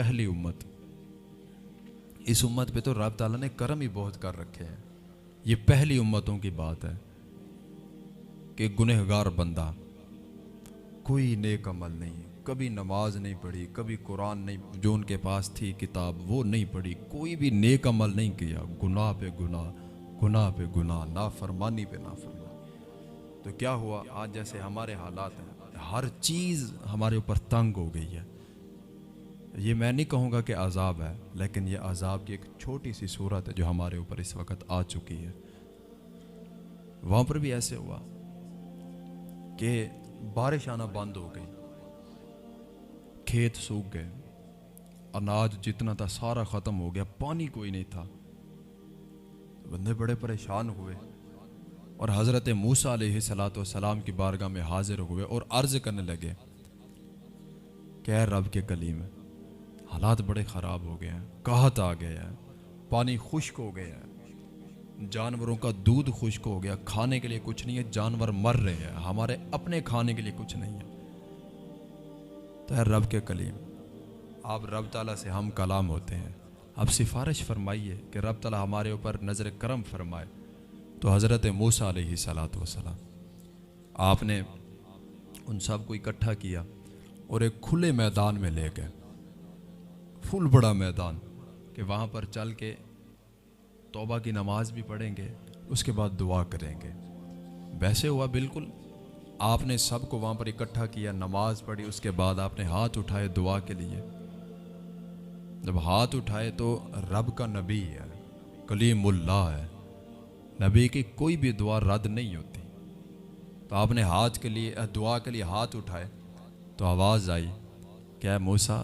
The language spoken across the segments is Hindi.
पहली उम्मत। इस उम्मत पे तो रब ताला ने करम ही बहुत कर रखे हैं। ये पहली उम्मतों की बात है कि गुनहगार बंदा, कोई नेक अमल नहीं, कभी नमाज़ नहीं पढ़ी, कभी कुरान नहीं, जो उनके पास थी किताब, वो नहीं पढ़ी, कोई भी नेक अमल नहीं किया। गुनाह पे गुनाह गुनाह पे गुनाह, नाफरमानी पे नाफरमानी। तो क्या हुआ? आज जैसे हमारे हालात हैं, हर चीज़ हमारे ऊपर तंग हो गई है। ये मैं नहीं कहूँगा कि अजाब है, लेकिन ये अजाब की एक छोटी सी सूरत है जो हमारे ऊपर इस वक्त आ चुकी है। वहाँ पर भी ऐसे हुआ कि बारिश आना बंद हो गई, खेत सूख गए, अनाज जितना था सारा ख़त्म हो गया, पानी कोई नहीं था। बंदे बड़े परेशान हुए और हज़रत मूसा सलाम की बारगाह में हाजिर हुए और अर्ज़ करने लगे, कह रब के कलीम हालात बड़े ख़राब हो गए हैं, कहत आ गया है, पानी खुश्क हो गया है। जानवरों का दूध खुश्क हो गया, खाने के लिए कुछ नहीं है, जानवर मर रहे हैं, हमारे अपने खाने के लिए कुछ नहीं है। तो है रब के कलीम, आप रब ताला से हम कलाम होते हैं। आप सिफारिश फरमाइए कि रब ताला हमारे ऊपर नज़र करम फरमाए। तो हज़रत मूसा सलात वसलाम आपने उन सबको इकट्ठा किया और एक खुले मैदान में ले गए। फुल बड़ा मैदान, कि वहाँ पर चल के तोबा की नमाज़ भी पढ़ेंगे, उसके बाद दुआ करेंगे। वैसे हुआ बिल्कुल, आपने सबको वहाँ पर इकट्ठा किया, नमाज़ पढ़ी, उसके बाद आपने हाथ उठाए दुआ के लिए। जब हाथ उठाए तो रब का नबी है कलीमुल्ला है। नबी की कोई भी दुआ रद्द नहीं होती। तो आपने हाथ के लिए, दुआ के लिए हाथ उठाए तो आवाज़ आई, क्या मूसा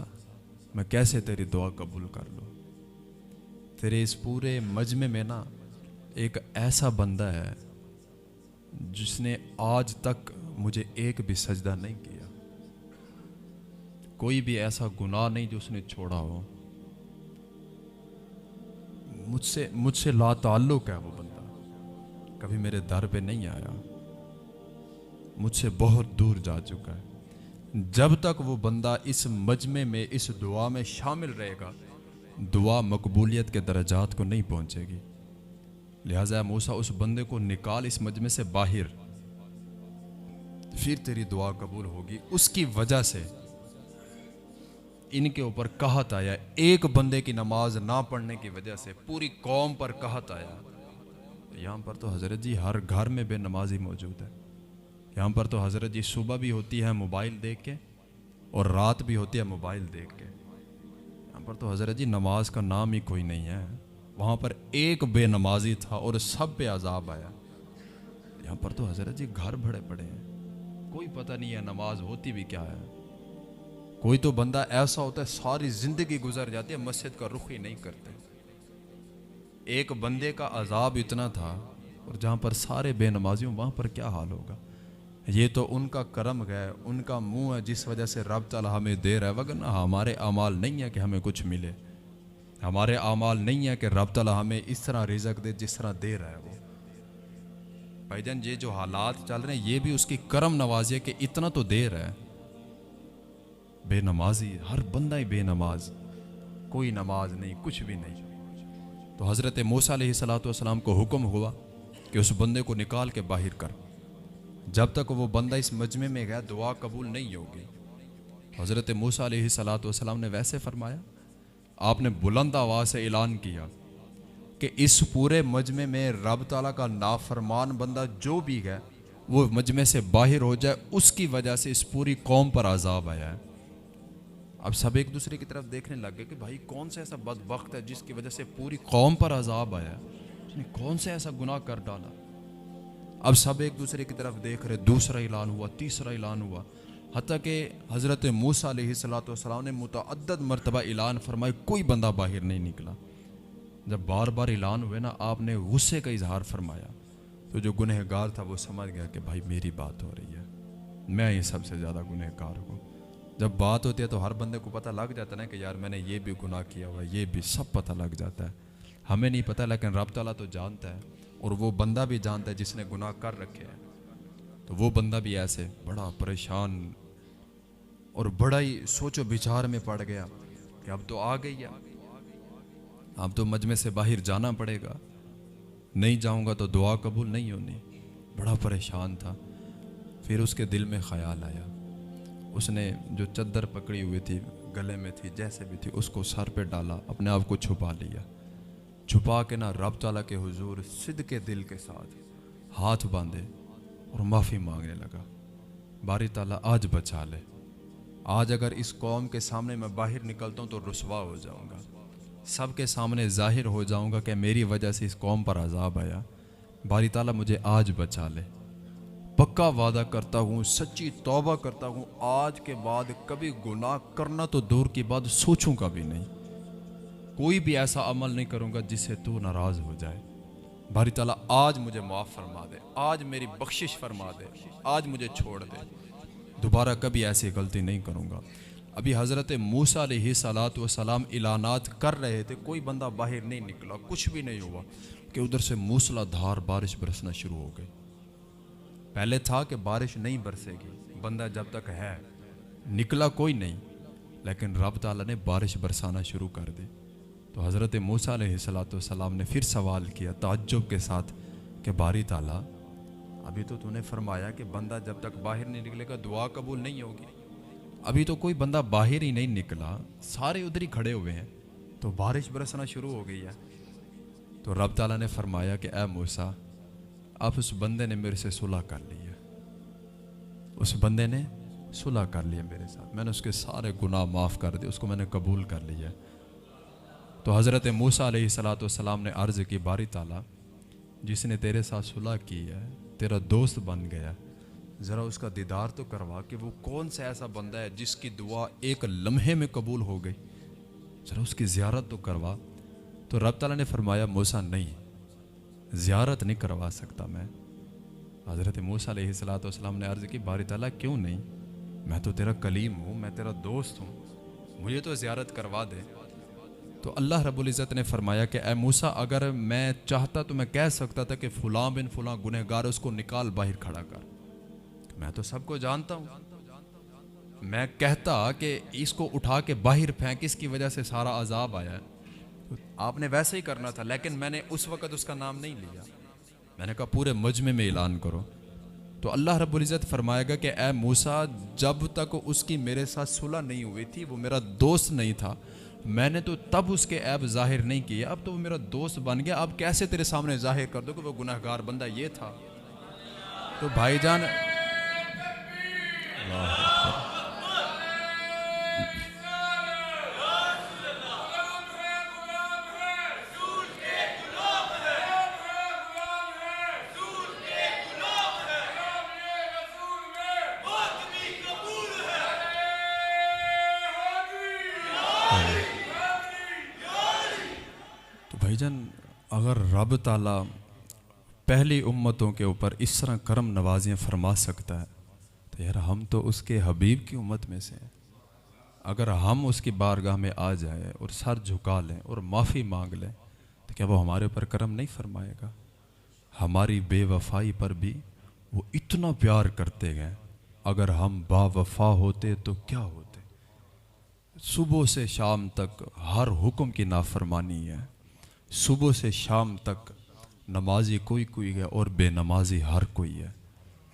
मैं कैसे तेरी दुआ कबूल कर लूँ? तेरे इस पूरे मजमे में ना एक ऐसा बंदा है जिसने आज तक मुझे एक भी सजदा नहीं किया। कोई भी ऐसा गुनाह नहीं जो उसने छोड़ा हो। मुझसे मुझसे ला ताल्लुक है वो बंदा। कभी मेरे दर पे नहीं आया। मुझसे बहुत दूर जा चुका है। जब तक वो बंदा इस मजमे में, इस दुआ में शामिल रहेगा, दुआ मकबूलियत के दर्जात को नहीं पहुंचेगी। लिहाजा मूसा उस बंदे को निकाल इस मजमे से बाहर। फिर तेरी दुआ कबूल होगी। उसकी वजह से इनके ऊपर कहत आया, एक बंदे की नमाज़ ना पढ़ने की वजह से पूरी कौम पर कहत आया, यहाँ पर तो हज़रत जी हर घर में बेनमाजी मौजूद है। यहाँ पर तो हज़रत जी सुबह भी होती है मोबाइल देख के और रात भी होती है मोबाइल देख के। यहाँ पर तो हज़रत जी नमाज़ का नाम ही कोई नहीं है। वहाँ पर एक बेनमाजी था और सब पे अजाब आया। यहाँ पर तो हज़रत जी घर भरे पड़े हैं। कोई पता नहीं है नमाज़ होती भी क्या है। कोई तो बंदा ऐसा होता है, सारी ज़िंदगी गुजर जाती है, मस्जिद का रुख ही नहीं करते। एक बंदे का अजाब इतना था और जहाँ पर सारे बेनमाजियों, वहाँ पर क्या हाल होगा? ये तो उनका करम है, उनका मुँह है जिस वजह से रब तला हमें दे रहा है। वगरना हमारे अमाल नहीं है कि हमें कुछ मिले। हमारे अमाल नहीं है कि रब तला हमें इस तरह रिजक दे जिस तरह दे रहा है वो। भाईजान, ये जो हालात चल रहे हैं, ये भी उसकी करम नवाजी है कि इतना तो दे रहा है। बेनमाजी, हर बंदा ही बेनमाज। कोई नमाज़ नहीं, कुछ भी नहीं। तो हज़रत मूसा सलाम को हुक्म हुआ कि उस बंदे को निकाल के बाहर कर। जब तक वो बंदा इस मजमे में गया, दुआ कबूल नहीं होगी। हज़रत मूसा सलाम ने वैसे फरमाया, आपने बुलंद आवाज़ से ऐलान किया कि इस पूरे मजमे में रब ताला का नाफरमान बंदा जो भी है, वो मजमे से बाहर हो जाए, उसकी वजह से इस पूरी कौम पर आज़ाब आया है। अब सब एक दूसरे की तरफ़ देखने लग गए कि भाई, कौन सा ऐसा बद है जिसकी वजह से पूरी कौम पर अजाब आया उसने कौन सा ऐसा गुनाह कर डाला? अब सब एक दूसरे की तरफ़ देख रहे, दूसरा ऐलान हुआ, तीसरा ऐलान हुआ। हती कि हज़रत मूसा सलाम ने मुतद मरतबा ऐलान फरमाए कोई बंदा बाहर नहीं निकला। जब बार बार ऐलान हुए ना, आपने गुस्से का इजहार फरमाया तो जो गुनहगार था, वो समझ गया कि भाई मेरी बात हो रही है। मैं ये सबसे ज़्यादा गुनहगार हूँ। जब बात होती है तो हर बंदे को पता लग जाता है ना कि यार, मैंने ये भी गुनाह किया हुआ ये भी सब पता लग जाता है। हमें नहीं पता, लेकिन रब तला तो जानता है। और वो बंदा भी जानता है जिसने गुनाह कर रखे हैं। तो वो बंदा भी ऐसे बड़ा परेशान और बड़ा ही सोचो विचार में पड़ गया कि अब तो आ गई है। अब तो मजमे से बाहर जाना पड़ेगा। नहीं जाऊँगा तो दुआ कबूल नहीं होनी। बड़ा परेशान था। फिर उसके दिल में ख्याल आया। उसने जो चद्दर पकड़ी हुई थी, गले में थी, जैसे भी थी, उसको सर पे डाला, अपने आप को छुपा लिया। छुपा के ना रब ताला के हुजूर सिद्ध के दिल के साथ हाथ बांधे और माफ़ी मांगने लगा। बारी ताला आज बचा ले। आज अगर इस कौम के सामने मैं बाहर निकलता हूँ तो रसवा हो जाऊँगा। सबके सामने ज़ाहिर हो जाऊँगा कि मेरी वजह से इस कौम पर अजाब आया। बारी ताला मुझे आज बचा ले। पक्का वादा करता हूँ, सच्ची तौबा करता हूँ, आज के बाद कभी गुनाह करना तो दूर की बात सोचूँगा भी नहीं। कोई भी ऐसा अमल नहीं करूँगा जिससे तू नाराज़ हो जाए। बारी ताला, आज मुझे माफ़ फरमा दे। आज मेरी बख्शिश फरमा दे। आज मुझे छोड़ दे। दोबारा कभी ऐसी गलती नहीं करूँगा। अभी हज़रत मूसा सलात व सलाम इलानात कर रहे थे। कोई बंदा बाहर नहीं निकला, कुछ भी नहीं हुआ, कि उधर से मूसलाधार बारिश बरसना शुरू हो गई। पहले था कि बारिश नहीं बरसेगी। बंदा जब तक है, निकला कोई नहीं, लेकिन रब ताला ने बारिश बरसाना शुरू कर दी। तो हज़रत मूसा सलाम ने फिर सवाल किया ताज्जुब के साथ कि बारी ताला। अभी तो तूने फरमाया कि बंदा जब तक बाहर नहीं निकलेगा, दुआ कबूल नहीं होगी। अभी तो कोई बंदा बाहर ही नहीं निकला, सारे उधर ही खड़े हुए हैं तो बारिश बरसना शुरू हो गई है। तो रब ताला ने फरमाया कि ए मूसा, अब उस बंदे ने मेरे से सुलह कर ली है। उस बंदे ने सुलह कर लिया मेरे साथ। मैंने उसके सारे गुनाह माफ़ कर दिए, उसको मैंने कबूल कर लिया। तो हज़रत मूसा सलाम ने अर्ज़ की, बारी ताला, जिसने तेरे साथ सुलह की है, तेरा दोस्त बन गया ज़रा उसका दीदार तो करवा कि वो कौन सा ऐसा बंदा है जिसकी दुआ एक लम्हे में कबूल हो गई। ज़रा उसकी ज़्यारत तो करवा। तो रब ताला ने फरमाया, मूसा, नहीं, ज़्यारत नहीं करवा सकता मैं। हज़रत मूसा सलाम ने अर्ज़ की, बारी ताला, क्यों नहीं? मैं तो तेरा कलीम हूँ, मैं तेरा दोस्त हूँ, मुझे तो ज़्यारत करवा दे। तो अल्लाह रब्बुल इज़्ज़त ने फरमाया कि ए मूसा, अगर मैं चाहता तो मैं कह सकता था कि फ़ुलां बिन फ़ुलां गुनहगार उसको निकाल बाहर खड़ा कर। मैं तो सबको जानता हूँ। मैं कहता कि इसको उठा के बाहर फेंक, इसकी वजह से सारा अजाब आया है। आपने वैसे ही करना था, लेकिन मैंने उस वक़्त उसका नाम नहीं लिया। मैंने कहा, पूरे मजमे में ऐलान करो। तो अल्लाह रब्बुल इज़्ज़त फरमाएगा कि ए मूसा, जब तक उसकी मेरे साथ सुलह नहीं हुई थी, वो मेरा दोस्त नहीं था मैंने तो तब उसके ऐब ज़ाहिर नहीं किए। अब तो वो मेरा दोस्त बन गया। अब कैसे तेरे सामने ज़ाहिर कर दो कि वो गुनाहगार बंदा ये था? तो भाईजान भाईजान, अगर रब ताला पहली उम्मतों के ऊपर इस तरह करम नवाजियाँ फरमा सकता है तो यार हम तो उसके हबीब की उम्मत में से हैं। अगर हम उसकी बारगाह में आ जाए और सर झुका लें और माफ़ी मांग लें तो क्या वो हमारे ऊपर करम नहीं फरमाएगा? हमारी बेवफाई पर भी वो इतना प्यार करते गए अगर हम बावफा होते तो क्या होते? सुबह से शाम तक हर हुक्म की नाफरमानी है। सुबह से शाम तक नमाजी कोई कोई है और बेनमाजी हर कोई है।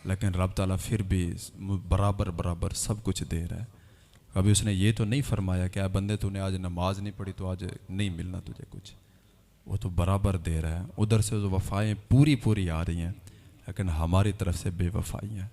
लेकिन रब ताला फिर भी बराबर बराबर सब कुछ दे रहा है। कभी उसने ये तो नहीं फरमाया कि बंदे, तूने आज नमाज़ नहीं पढ़ी तो आज नहीं मिलना तुझे कुछ। वो तो बराबर दे रहा है। उधर से जो वफ़ाएँ पूरी पूरी आ रही हैं, लेकिन हमारी तरफ़ से बेवफाई हैं।